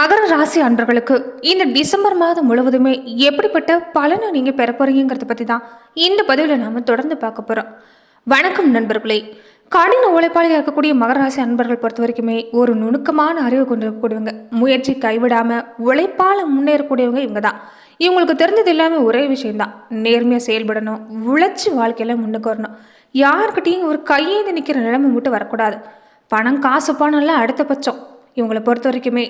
மகர ராசி அன்பர்களுக்கு இந்த டிசம்பர் மாதம் முழுவதுமே எப்படிப்பட்ட பலனை நீங்கள் பெற போறீங்கிறத பற்றி தான் இந்த பதிவில் நாம் தொடர்ந்து பார்க்க போகிறோம் வணக்கம் நண்பர்களே. கடின உழைப்பாளியாக இருக்கக்கூடிய மகர ராசி அன்பர்கள் பொறுத்த வரைக்குமே ஒரு நுணுக்கமான அறிவு கொண்டிருக்கக்கூடியவங்க முயற்சி கைவிடாமல் உழைப்பால் முன்னேறக்கூடியவங்க இவங்க தான் இவங்களுக்கு தெரிஞ்சது எல்லாமே ஒரே விஷயம்தான். நேர்மையாக செயல்படணும் உழைச்சி வாழ்க்கையில் முன்னுக்கு வரணும். யாருக்கிட்டையும் ஒரு கையேந்து நிற்கிற நிலைமை மட்டும் வரக்கூடாது. பணம் காசு பணம்லாம் அடுத்த பட்சம். இவங்களை பொறுத்த வரைக்குமே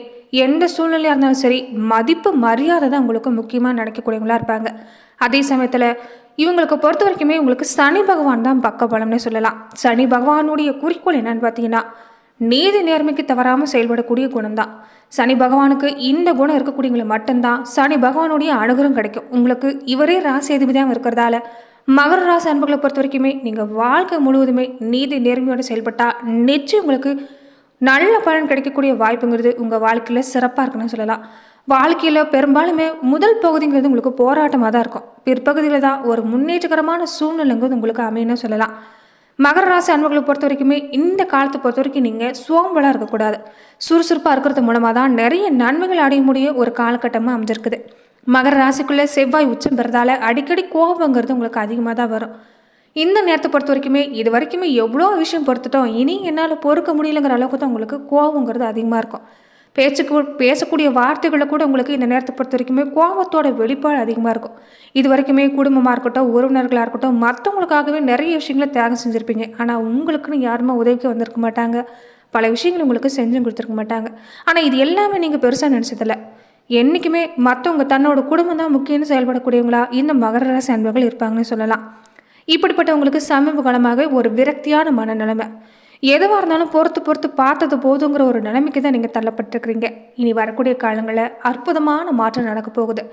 எந்த சூழ்நிலையாக இருந்தாலும் சரி மதிப்பு மரியாதை தான் உங்களுக்கு முக்கியமாக நினைக்கக்கூடியவங்களா இருப்பாங்க. அதே சமயத்தில் இவங்களுக்கு பொறுத்த வரைக்குமே உங்களுக்கு சனி பகவான் தான் பக்கபலம்னே சொல்லலாம். சனி பகவானுடைய குறிக்கோள் என்னன்னு பார்த்தீங்கன்னா நீதி நேர்மைக்கு தவறாமல் செயல்படக்கூடிய குணம் தான். சனி பகவானுக்கு இந்த குணம் இருக்கக்கூடியவங்களை மட்டும்தான் சனி பகவானுடைய அனுகிரகம் கிடைக்கும். உங்களுக்கு இவரே ராசி அதிபதியாக இருக்கிறதால மகர ராசி அன்புகளை பொறுத்த வரைக்குமே நீங்கள் வாழ்க்கை முழுவதுமே நீதி நேர்மையோடு செயல்பட்டால் நிச்சயம் உங்களுக்கு நல்ல பலன் கிடைக்கக்கூடிய வாய்ப்புங்கிறது உங்கள் வாழ்க்கையில் சிறப்பாக இருக்குன்னு சொல்லலாம். வாழ்க்கையில் பெரும்பாலுமே முதல் பகுதிங்கிறது உங்களுக்கு போராட்டமாக தான் இருக்கும். பிற்பகுதியில் தான் ஒரு முன்னேற்றகரமான சூழ்நிலைங்கிறது உங்களுக்கு அமையணும்னு சொல்லலாம். மகர ராசி அன்பர்களை பொறுத்த வரைக்குமே இந்த காலத்தை பொறுத்த வரைக்கும் நீங்கள் சோம்பலாக இருக்கக்கூடாது. சுறுசுறுப்பாக இருக்கிறது மூலமாக தான் நிறைய நன்மைகள் அடைய முடிய ஒரு காலகட்டமாக அமைஞ்சிருக்குது. மகர ராசிக்குள்ளே செவ்வாய் உச்சம் பெறதால அடிக்கடி கோபங்கிறது உங்களுக்கு அதிகமாக தான் வரும். இந்த நேரத்தை பொறுத்த வரைக்குமே இது வரைக்குமே எவ்வளோ விஷயம் பொறுத்துட்டோம் இனி என்னால் பொறுக்க முடியலங்கிற அளவுக்கு தான் உங்களுக்கு கோபங்கிறது அதிகமாக இருக்கும். பேச்சுக்கு பேசக்கூடிய வார்த்தைகளை கூட உங்களுக்கு இந்த நேரத்தை பொறுத்த வரைக்குமே கோபத்தோட வெளிப்பாடு அதிகமாக இருக்கும். இது வரைக்குமே குடும்பமாக இருக்கட்டும் உறவினர்களாக இருக்கட்டும் மற்றவங்களுக்காகவே நிறைய விஷயங்களை தியாகம் செஞ்சுருப்பீங்க. ஆனால் உங்களுக்குன்னு யாருமே உதவிக்கு வந்திருக்க மாட்டாங்க. பல விஷயங்கள் உங்களுக்கு செஞ்சும் கொடுத்துருக்க மாட்டாங்க. ஆனால் இது எல்லாமே நீங்கள் பெருசாக நினச்சதில்ல. என்றைக்குமே மற்றவங்க தன்னோட குடும்பம் தான் முக்கியம்னு செயல்படக்கூடியவங்களா இந்த மகர ராசி அன்பர்கள் இருப்பாங்கன்னு சொல்லலாம். இப்படிப்பட்டவங்களுக்கு சமீப காலமாக ஒரு விரக்தியான மனநிலைமை. எதுவாக இருந்தாலும் பொறுத்து பொறுத்து பார்த்தது போதுங்கிற ஒரு நிலைமைக்கு தான் நீங்கள் தள்ளப்பட்டிருக்கிறீங்க. இனி வரக்கூடிய காலங்களில் அற்புதமான மாற்றம் நடக்க போகுது.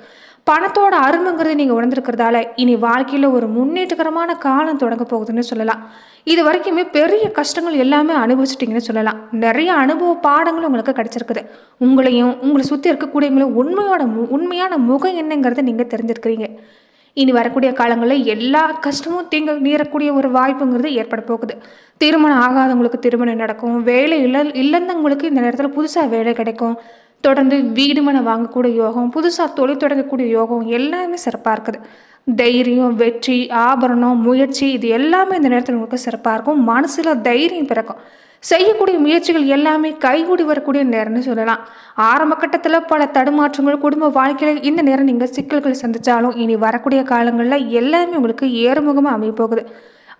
பணத்தோட அருமைங்கிறது நீங்கள் உணர்ந்திருக்கிறதால இனி வாழ்க்கையில் ஒரு முன்னேற்றகரமான காலம் தொடங்க போகுதுன்னு சொல்லலாம். இது வரைக்குமே பெரிய கஷ்டங்கள் எல்லாமே அனுபவிச்சிட்டிங்கன்னு சொல்லலாம். நிறைய அனுபவ பாடங்களும் உங்களுக்கு கிடச்சிருக்குது. உங்களையும் உங்களை சுற்றி இருக்கக்கூடியவங்களும் உண்மையோட மு- உண்மையான முகம் என்னங்கிறத நீங்கள் தெரிஞ்சிருக்கிறீங்க. இனி வரக்கூடிய காலங்களில் எல்லா கஷ்டமும் தீங்க மீறக்கூடிய ஒரு வாய்ப்புங்கிறது ஏற்பட போகுது. திருமணம் ஆகாதவங்களுக்கு திருமணம் நடக்கும். வேலை இல்லை இல்லந்தவங்களுக்கு இந்த நேரத்தில் புதுசாக வேலை கிடைக்கும். தொடர்ந்து வீடு மனை வாங்கக்கூடிய யோகம் புதுசாக தொழில் தொடங்கக்கூடிய யோகம் எல்லாமே சிறப்பாக இருக்குது. தைரியம் வெற்றி ஆபரணம் முயற்சி இது எல்லாமே இந்த நேரத்தில் உங்களுக்கு சிறப்பாக இருக்கும். மனசில் தைரியம் பிறக்கும். செய்யக்கூடிய முயற்சிகள் எல்லாமே கைகூடி வரக்கூடிய நேரம்னு சொல்லலாம். ஆரம்ப கட்டத்தில் பல தடுமாற்றங்கள் குடும்ப வாழ்க்கையில் இந்த நேரம் நீங்கள் சிக்கல்கள் சந்தித்தாலும் இனி வரக்கூடிய காலங்களில் எல்லாமே உங்களுக்கு ஏறுமுகமாக அமைய போகுது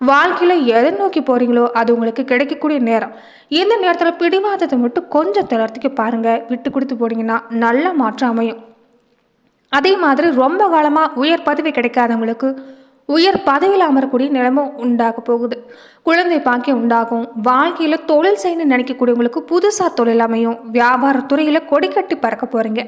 வாழ்க்கையில் எதை நோக்கி போகிறீங்களோ அது உங்களுக்கு கிடைக்கக்கூடிய நேரம். இந்த நேரத்தில் பிடிவாதத்தை மட்டும் கொஞ்சம் தளர்த்திக்க பாருங்கள் விட்டு கொடுத்து போனீங்கன்னா நல்ல மாற்றம் அமையும். அதே மாதிரி ரொம்ப காலமாக உயர் பதவி கிடைக்காதவங்களுக்கு உயர் பதவியில் அமரக்கூடிய நிலைமை உண்டாக போகுது. குழந்தை பாக்கியம் உண்டாகும். வாழ்க்கையில் தொழில் செய்யணும்னு நினைக்கக்கூடியவங்களுக்கு புதுசாக தொழில் அமையும். வியாபார துறையில் கொடிக்கட்டி பறக்க போகிறீங்க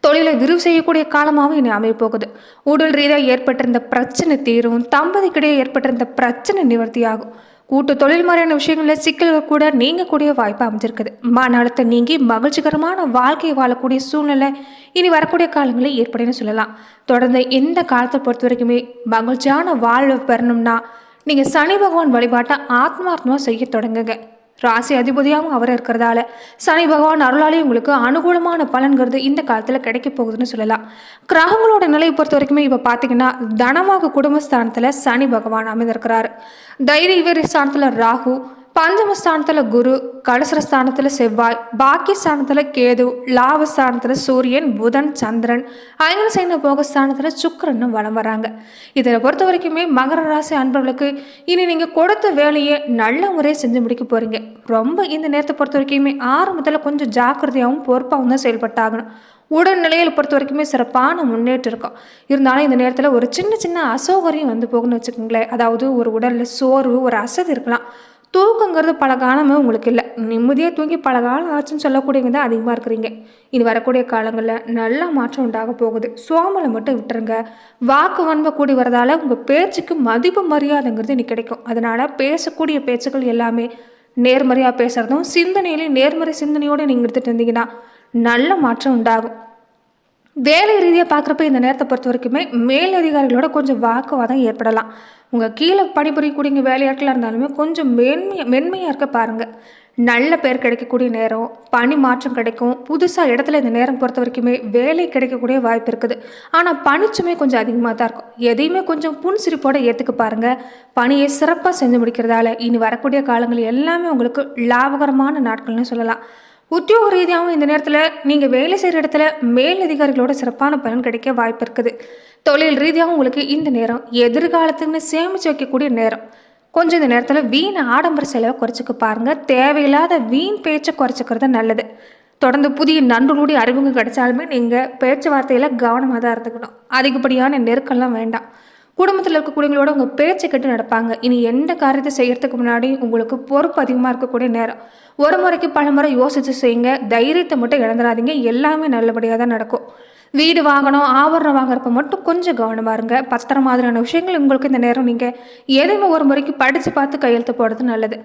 தொழிலை விரிவு செய்யக்கூடிய காலமாகவும் இனி அமைய போகுது. உடல் ரீதியாக ஏற்பட்டிருந்த பிரச்சனை தீரும். தம்பதிக்கிடையே ஏற்பட்டிருந்த பிரச்சனை நிவர்த்தியாகும். கூட்டு தொழில் மாதிரியான விஷயங்களில் சிக்கல்கள் கூட நீங்கக்கூடிய வாய்ப்பு அமைஞ்சிருக்குது. மன அழுத்தம் நீங்கி மகிழ்ச்சிகரமான வாழ்க்கையை வாழக்கூடிய சூழ்நிலை இனி வரக்கூடிய காலங்களில் ஏற்படுன்னு சொல்லலாம். தொடர்ந்து எந்த காலத்தை பொறுத்த வரைக்குமே மகிழ்ச்சியான வாழ்வு பெறணும்னா நீங்கள் சனி பகவான் வழிபாட்டை ஆத்மார்த்தமாக செய்ய தொடங்குங்க. ராசி அதிபதியாகவும் அவர் இருக்கிறதால சனி பகவான் அருளாலே உங்களுக்கு அனுகூலமான பலன்கிறது இந்த காலத்தில் கிடைக்க போகுதுன்னு சொல்லலாம். கிரகங்களோட நிலையை பொறுத்த வரைக்குமே இப்போ பார்த்தீங்கன்னா தனமாக குடும்பஸ்தானத்தில் சனி பகவான் அமைந்திருக்கிறார் தைரிய வீர ஸ்தானத்தில் ராகு பஞ்சமஸ்தானத்தில் குரு கலசரஸ்தானத்தில் செவ்வாய் பாக்கியஸ்தானத்தில் கேது லாபஸ்தானத்தில் சூரியன் புதன் சந்திரன் ஐந்து சைன போகஸ்தானத்தில் சுக்கரன்னு வளம் வராங்க. இதில் பொறுத்த வரைக்குமே மகர ராசி அன்பர்களுக்கு இனி நீங்கள் கொடுத்த வேலையை நல்ல முறையை செஞ்சு முடிக்க போகிறீங்க ரொம்ப இந்த நேரத்தை பொறுத்த வரைக்குமே ஆரம்பத்தில் கொஞ்சம் ஜாக்கிரதையாகவும் பொறுப்பாகவும் தான் செயல்பட்டாகணும். உடல் நிலையில் பொறுத்த வரைக்குமே சிறப்பான முன்னேற்றம் இருக்கும். இருந்தாலும் இந்த நேரத்தில் ஒரு சின்ன சின்ன அசௌகரியம் வந்து போகணும்னு வச்சுக்கோங்களேன். அதாவது ஒரு உடலில் சோர்வு ஒரு அசதி இருக்கலாம். தூக்கங்கிறது பல காலமே உங்களுக்கு இல்லை. நிம்மதியாக தூங்கி பல காலம் ஆச்சுன்னு சொல்லக்கூடியவங்க தான் அதிகமாக இருக்கிறீங்க. இனி வரக்கூடிய காலங்களில் நல்ல மாற்றம் உண்டாக போகுது. சோமலை மட்டும் விட்டுருங்க. வாக்கு வன்மை கூடி வரதால் உங்கள் பேச்சுக்கு மதிப்பு மரியாதைங்கிறது இனி கிடைக்கும். அதனால் பேசக்கூடிய பேச்சுக்கள் எல்லாமே நேர்மறையாக பேசுகிறதும் சிந்தனையிலையும் நேர்மறை சிந்தனையோடு நீங்கள் எடுத்துகிட்டு இருந்தீங்கன்னா நல்ல மாற்றம் உண்டாகும். வேலை ரீதியாக பார்க்குறப்ப இந்த நேரத்தை பொறுத்த வரைக்குமே மேல் அதிகாரிகளோட கொஞ்சம் வாக்குவாதம் ஏற்படலாம். உங்கள் கீழே பணிபுரியக்கூடிய வேலையாட்களாக இருந்தாலுமே கொஞ்சம் மென்மையாக மென்மையாக இருக்க பாருங்கள் நல்ல பேர் கிடைக்கக்கூடிய நேரம் பணி மாற்றம் கிடைக்கும். புதுசாக இடத்துல இந்த நேரம் பொறுத்த வரைக்குமே வேலை கிடைக்கக்கூடிய வாய்ப்பு இருக்குது. ஆனால் பணிச்சுமே கொஞ்சம் அதிகமாக தான் இருக்கும். எதையுமே கொஞ்சம் புன்சிரிப்போடு ஏற்றுக்க பாருங்கள் பணியை சிறப்பாக செஞ்சு முடிக்கிறதால இனி வரக்கூடிய காலங்கள் எல்லாமே உங்களுக்கு லாபகரமான நாட்கள்னு சொல்லலாம். உத்தியோக ரீதியாகவும் இந்த நேரத்தில் நீங்கள் வேலை செய்கிற இடத்துல மேலதிகாரிகளோட சிறப்பான பலன் கிடைக்க வாய்ப்பு இருக்குது. தொழில் ரீதியாகவும் உங்களுக்கு இந்த நேரம் எதிர்காலத்துக்குன்னு சேமித்து வைக்கக்கூடிய நேரம். கொஞ்சம் இந்த நேரத்தில் வீண் ஆடம்பர செலவை குறைச்சிக்க பாருங்கள் தேவையில்லாத வீண் பேச்சை குறைச்சிக்கிறது நல்லது. தொடர்ந்து புதிய நண்பர்களுடைய அறிமுகம் கிடைச்சாலுமே நீங்கள் பேச்சுவார்த்தையில் கவனமாக தான் இருந்துக்கணும். அதிகப்படியான நெருக்கம்லாம் வேண்டாம். குடும்பத்தில் இருக்கக்கூடியவங்களோட உங்கள் பேச்சை கட்டு நடப்பாங்க. இனி எந்த காரியத்தை செய்கிறதுக்கு முன்னாடி உங்களுக்கு பொறுப்பு அதிகமாக இருக்கக்கூடிய நேரம். ஒரு முறைக்கு பல முறை யோசித்து செய்யுங்க. தைரியத்தை மட்டும் இழந்துடாதீங்க. எல்லாமே நல்லபடியாக தான் நடக்கும். வீடு வாங்கணும் ஆவரணம் வாங்குறப்ப மட்டும் கொஞ்சம் கவனமாக இருங்க. பத்திரம் மாதிரியான விஷயங்கள் உங்களுக்கு இந்த நேரம் நீங்கள் எதையுமே ஒரு முறைக்கு படித்து பார்த்து கையெழுத்து போடுறது நல்லது.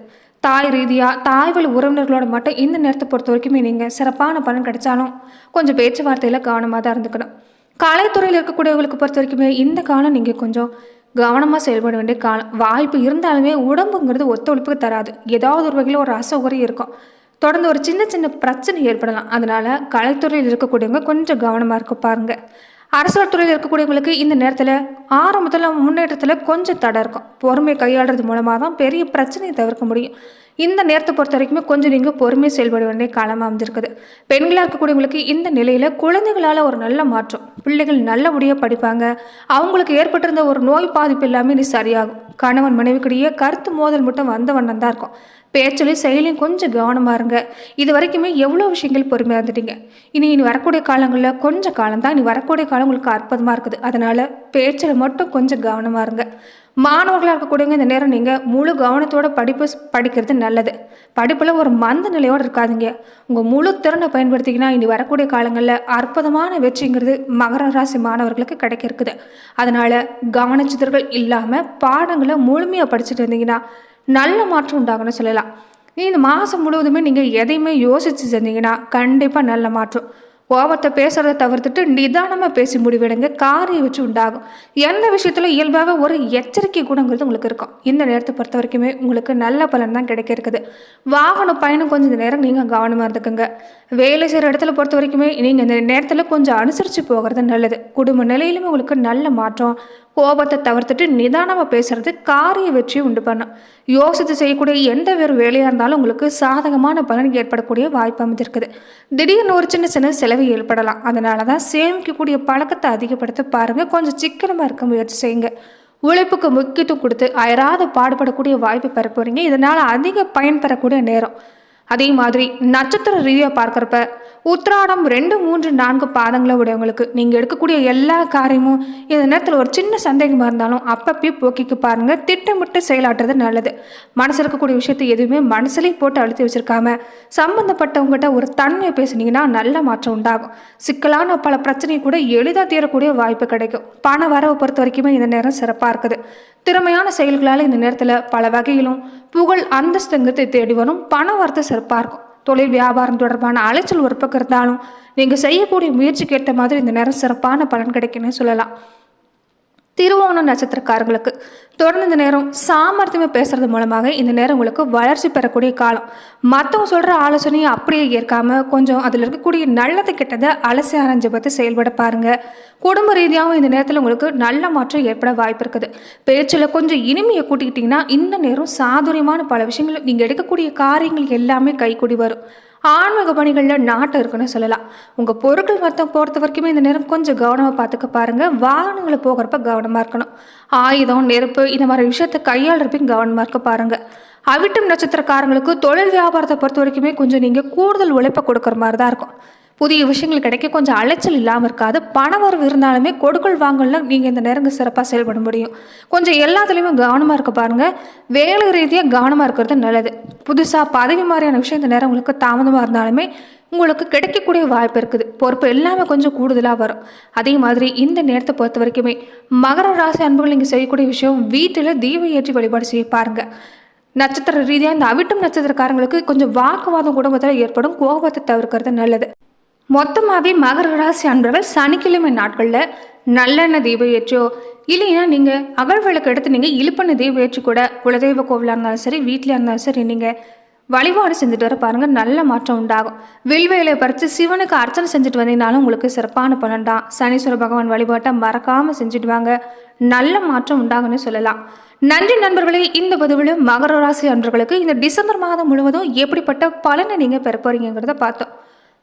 தாய் ரீதியாக தாய் வழி உறவினர்களோட மட்டும் இந்த நேரத்தை பொறுத்த வரைக்குமே நீங்கள் சிறப்பான பலன் கிடைச்சாலும் கொஞ்சம் பேச்சுவார்த்தையில் கவனமாக தான் இருந்துக்கணும். கலைத்துறையில் இருக்கக்கூடியவங்களுக்கு பொறுத்த வரைக்குமே இந்த காலம் நீங்கள் கொஞ்சம் கவனமாக செயல்பட வேண்டிய காலம் வாய்ப்பு இருந்தாலுமே உடம்புங்கிறது ஒத்துழைப்புக்கு தராது. ஏதாவது ஒரு வகையில் ஒரு அசௌகரியம் இருக்கும். தொடர்ந்து ஒரு சின்ன சின்ன பிரச்சனை ஏற்படலாம். அதனால் கலைத்துறையில் இருக்கக்கூடியவங்க கொஞ்சம் கவனமாக இருக்க பாருங்கள் அரசியல் துறையில் இருக்கக்கூடியவங்களுக்கு இந்த நேரத்தில் ஆரம்பத்தில் முன்னேற்றத்தில் கொஞ்சம் தடை இருக்கும். பொறுமை கையாளுறது மூலமாக தான் பெரிய பிரச்சனையை தவிர்க்க முடியும். இந்த நேரத்தை பொறுத்த வரைக்குமே கொஞ்சம் நீங்கள் பொறுமை செயல்பட வேண்டிய காலமாக அமைஞ்சிருக்குது. பெண்களாக இருக்கக்கூடியவங்களுக்கு இந்த நிலையில் குழந்தைகளால் ஒரு நல்ல மாற்றம் பிள்ளைகள் நல்லபடியாக படிப்பாங்க. அவங்களுக்கு ஏற்பட்டிருந்த ஒரு நோய் பாதிப்பு எல்லாமே நீ சரியாகும். கணவன் மனைவிக்கிடையே கருத்து மோதல் மட்டும் வந்த வண்ணம் தான் இருக்கும். பேச்சிலையும் செயலையும் கொஞ்சம் கவனமாக இருங்க. இது வரைக்குமே எவ்வளோ விஷயங்கள் பொறுமையாக இருந்துட்டீங்க? இனி இனி வரக்கூடிய காலங்களில் கொஞ்சம் காலம் தான் இனி வரக்கூடிய காலம் உங்களுக்கு அற்புதமாக இருக்குது. அதனால் பேச்சில் மட்டும் கொஞ்சம் கவனமாக இருங்க. மாணவர்களாக இருக்கக்கூடியவங்க இந்த நேரம் நீங்கள் முழு கவனத்தோட படிப்பு படிக்கிறது நல்லது. படிப்பில் ஒரு மந்த நிலையோடு இருக்காதீங்க. உங்கள் முழு திறனை பயன்படுத்திங்கன்னா இனி வரக்கூடிய காலங்களில் அற்புதமான வெற்றிங்கிறது மகர ராசி மாணவர்களுக்கு கிடைக்க இருக்குது அதனால் கவனச்சிதறல் இல்லாமல் பாடங்களை முழுமையாக படிச்சுட்டு இருந்தீங்கன்னா நல்ல மாற்றம் உண்டாகும்னு சொல்லலாம். இந்த மாதம் முழுவதுமே நீங்கள் எதையுமே யோசித்து செஞ்சீங்கன்னா கண்டிப்பாக நல்ல மாற்றம். கோபத்தை பேசுகிறத தவிர்த்துட்டு நிதானமாக பேசி முடிவெடுங்க. காரியம் வச்சு உண்டாகும். எந்த விஷயத்தில் இயல்பாக ஒரு எச்சரிக்கை குணங்கிறது உங்களுக்கு இருக்கும். இந்த நேரத்தை பொறுத்த வரைக்குமே உங்களுக்கு நல்ல பலன் தான் கிடைக்க இருக்குது. வாகன பயணம் கொஞ்சம் நேரம் நீங்கள் கவனமாக இருந்துக்குங்க. வேலை செய்கிற இடத்துல பொறுத்த வரைக்குமே நீங்கள் இந்த நேரத்தில் கொஞ்சம் அனுசரித்து போகிறது நல்லது. குடும்ப நிலையிலுமே உங்களுக்கு நல்ல மாற்றம் கோபத்தை தவிர்த்துட்டு நிதானமாக பேசுறது காரிய வெற்றியை உண்டு பண்ணும் யோசித்து செய்யக்கூடிய எந்த வேறு வேலையாக இருந்தாலும் உங்களுக்கு சாதகமான பலன் ஏற்படக்கூடிய வாய்ப்பு அமைஞ்சிருக்குது. திடீர்னு ஒரு சின்ன சின்ன செலவு ஏற்படலாம். அதனால தான் சேமிக்கக்கூடிய பழக்கத்தை அதிகப்படுத்த பாருங்கள் கொஞ்சம் சிக்கனமாக இருக்க முயற்சி செய்யுங்க. உழைப்புக்கு முக்கியத்துவம் கொடுத்து அயராத பாடுபடக்கூடிய வாய்ப்பு பெற போகிறீங்க இதனால் அதிக பயன் பெறக்கூடிய நேரம். அதே மாதிரி நட்சத்திர ரீதியாக பார்க்குறப்ப உத்திராடம் ரெண்டு மூன்று நான்கு பாதங்களை உடையவங்களுக்கு நீங்கள் எடுக்கக்கூடிய எல்லா காரியமும் இந்த நேரத்தில் ஒரு சின்ன சந்தேகமாக இருந்தாலும் அப்பப்பயே போக்கிக்கு பாருங்கள் திட்டமிட்டு செயலாற்றுறது நல்லது. மனசில் இருக்கக்கூடிய விஷயத்தை எதுவுமே மனசுலேயே போட்டு அழுத்தி வச்சுருக்காம சம்மந்தப்பட்டவங்ககிட்ட ஒரு தன்மையை பேசுனீங்கன்னா நல்ல மாற்றம் உண்டாகும். சிக்கலான பல பிரச்சனை கூட எளிதாக தீரக்கூடிய வாய்ப்பு கிடைக்கும். பண வரவை பொறுத்த வரைக்குமே இந்த நேரம் சிறப்பாக இருக்குது. திறமையான செயல்களால் இந்த நேரத்தில் பல வகையிலும் புகழ் அந்தஸ்தங்கத்தை தேடி வரும் பண வரத்து சிறப்பாக இருக்கும். தொழில் வியாபாரம் தொடர்பான அலைச்சல் ஒரு பக்கம் இருந்தாலும் நீங்கள் செய்யக்கூடிய முயற்சிக்கு ஏற்ற மாதிரி இந்த நேரம் சிறப்பான பலன் கிடைக்குன்னு சொல்லலாம். திருவோணம் நட்சத்திரக்காரங்களுக்கு தொடர்ந்து இந்த நேரம் சாமர்த்தியமாக பேசுறது மூலமாக இந்த நேரம் உங்களுக்கு வளர்ச்சி பெறக்கூடிய காலம். மற்றவங்க சொல்கிற ஆலோசனையை அப்படியே ஏற்காமல் கொஞ்சம் அதில் இருக்கக்கூடிய நல்லது கெட்டதை அலசி அரைஞ்சு பார்த்து செயல்பட பாருங்கள் குடும்ப ரீதியாகவும் இந்த நேரத்தில் உங்களுக்கு நல்ல மாற்றம் ஏற்பட வாய்ப்பு இருக்குது. பேச்சில் கொஞ்சம் இனிமையை கூட்டிக்கிட்டிங்கன்னா இந்த நேரம் சாதுரியமான பல விஷயங்கள் நீங்கள் எடுக்கக்கூடிய காரியங்கள் எல்லாமே கைக்கூடி வரும். ஆன்மீக பணிகளில் நாட்டம் இருக்குன்னு சொல்லலாம். உங்கள் பொருட்கள் மொத்தம் பொறுத்த வரைக்குமே இந்த நேரம் கொஞ்சம் கவனமாக பார்த்துக்க பாருங்கள் வாகனங்களை போகிறப்ப கவனமாக இருக்கணும். ஆயுதம் நெருப்பு இந்த மாதிரி விஷயத்தை கையாளுறப்பையும் கவனமாக இருக்க பாருங்கள் அவிட்டம் நட்சத்திரக்காரங்களுக்கு தொழில் வியாபாரத்தை பொறுத்த வரைக்குமே கொஞ்சம் நீங்கள் கூடுதல் உழைப்பை கொடுக்குற மாதிரி தான் இருக்கும். புதிய விஷயங்கள் கிடைக்க கொஞ்சம் அலைச்சல் இல்லாமல் இருக்காது. பணவரவு இருந்தாலுமே கொடுக்கல் வாங்கல நீங்கள் இந்த நேரங்க சிறப்பாக செயல்பட முடியும். கொஞ்சம் எல்லாத்துலேயுமே கவனமாக இருக்க பாருங்கள் வேலை ரீதியாக கவனமாக இருக்கிறது நல்லது. புதுசாக பதவி மாதிரியான விஷயம் இந்த நேரம் உங்களுக்கு தாமதமாக இருந்தாலுமே உங்களுக்கு கிடைக்கக்கூடிய வாய்ப்பு இருக்குது. பொறுப்பு எல்லாமே கொஞ்சம் கூடுதலாக வரும். அதே மாதிரி இந்த நேரத்தை பொறுத்த வரைக்குமே மகர ராசி அன்புகள் நீங்கள் செய்யக்கூடிய விஷயம் வீட்டில் தீப ஏற்றி வழிபாடு செய்ய பாருங்கள் நட்சத்திர ரீதியாக இந்த அவிட்டம் நட்சத்திரக்காரங்களுக்கு கொஞ்சம் வாக்குவாதம் குடும்பத்தில் ஏற்படும். கோபத்தை தவிர்க்கிறது நல்லது. மொத்தமாகவே மகர ராசி அன்பர்கள் சனிக்கிழமை நாட்களில் நல்லெண்ணெய் தீபம் ஏற்றோ இல்லைன்னா நீங்கள் அகல் விளக்கு எடுத்து நீங்கள் இழுப்பெண்ணெய் தீபம் ஏற்றி கூட குலதெய்வ கோவிலாக இருந்தாலும் சரி வீட்டில் இருந்தாலும் சரி நீங்கள் வழிபாடு செஞ்சுட்டு வர பாருங்கள் நல்ல மாற்றம் உண்டாகும். வில்வேலை பறித்து சிவனுக்கு அர்ச்சனை செஞ்சுட்டு வந்தீங்கனாலும் உங்களுக்கு சிறப்பான பலன் தான். சனீஸ்வர பகவான் வழிபாட்டை மறக்காமல் செஞ்சுட்டு வாங்க. நல்ல மாற்றம் உண்டாகும்னு சொல்லலாம். நன்றி நண்பர்களே இந்த பதிவில் மகர ராசி அன்பர்களுக்கு இந்த டிசம்பர் மாதம் முழுவதும் எப்படிப்பட்ட பலனை நீங்கள் பெற போகிறீங்கிறத பார்த்தோம்.